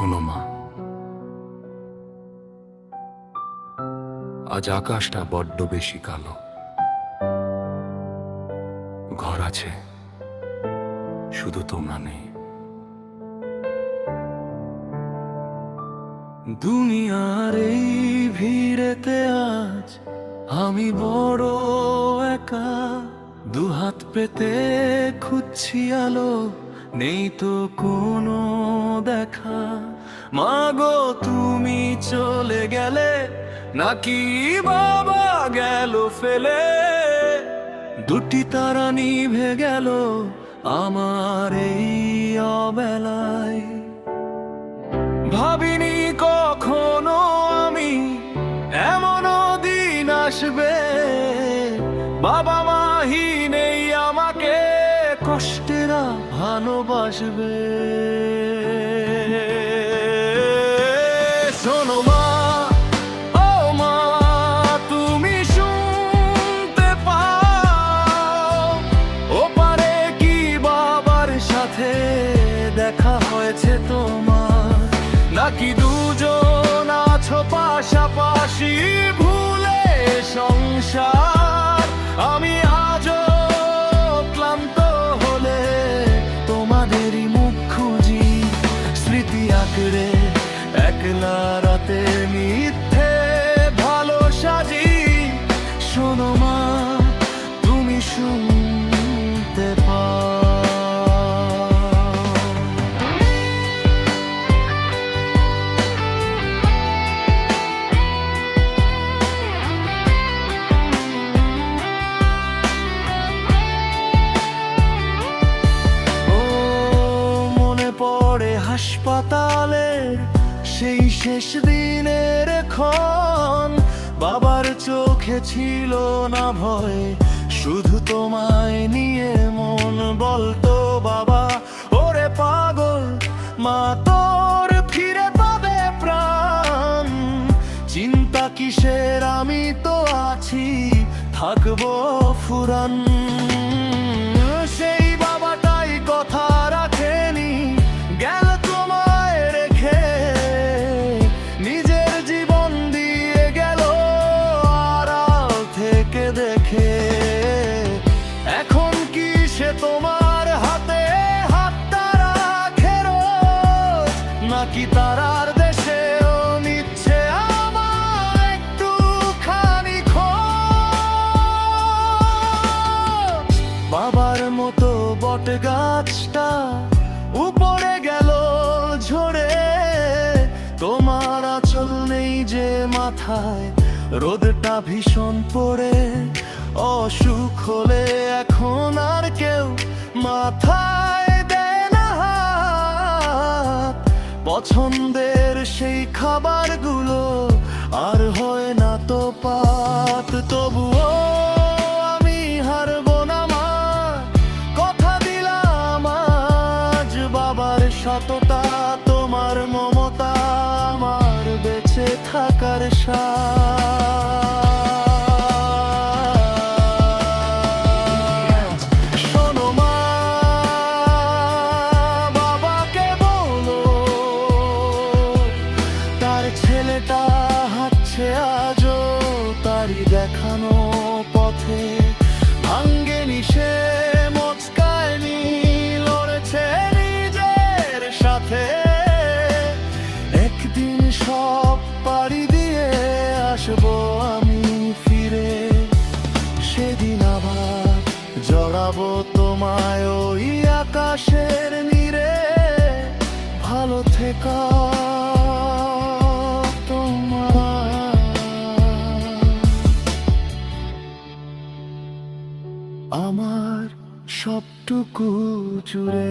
শোনো মা। আজ আকাশটা বড্ড বেশি কালো। ঘর আছে, শুধু তোমরা নেই। দুনিয়ার এই ভিড়েতে আজ আমি বড় একা। দুহাত পেতে খুঁজছি আলো নেই তো কোনো দেখা। মাগো, তুমি চলে গেলে নাকি বাবা গেল ফেলে? দুটি তারা নিভে গেল আমার এই অবেলায়। ভাবিনি কখনো আমি এমনও দিন আসবে। বাবা মাহি ভালোবাসবে। শোনো মা কি বাবার সাথে দেখা হয়েছে তোমার? নাকি দুজন আছো পাশাপাশি? আঁকড়ে একলা রাতে মিথ্যে ভালো সাজি। শোনো মা তুমি শুনতে শেষ দিনের ক্ষণ, বাবার চোখে ছিল না ভয়। শুধু তোমায় নিয়ে মন বলতো বাবা, ওরে পাগল, মা তোর ফিরে পাবে প্রাণ। চিন্তা কিসের? আমি তো আছি, থাকব ফুরান। সে তোমার হাতে হাতটা রাখে রোজ নাকি তারার দেশেও নিচ্ছে আমার একটুখানি খোঁজ? বাবার মতো বট গাছটা উপরে গেল ঝরে, তোমার আচল নেই যে মাথায়, রোদটা ভীষণ পড়ে, অসুখ হলে কেউ মাথায় দেয় না পছন্দের সেই খাবারগুলো আর হয় না তো পাত। তবুও আমি হারবো না মা। কথা দিলাম আজ, বাবার সততা, তোমার মমতা আমার বেঁচে থাকার সাজ তোমায় ওই আকাশের নিরে ভালো থেকা আমার সবটুকু জুড়ে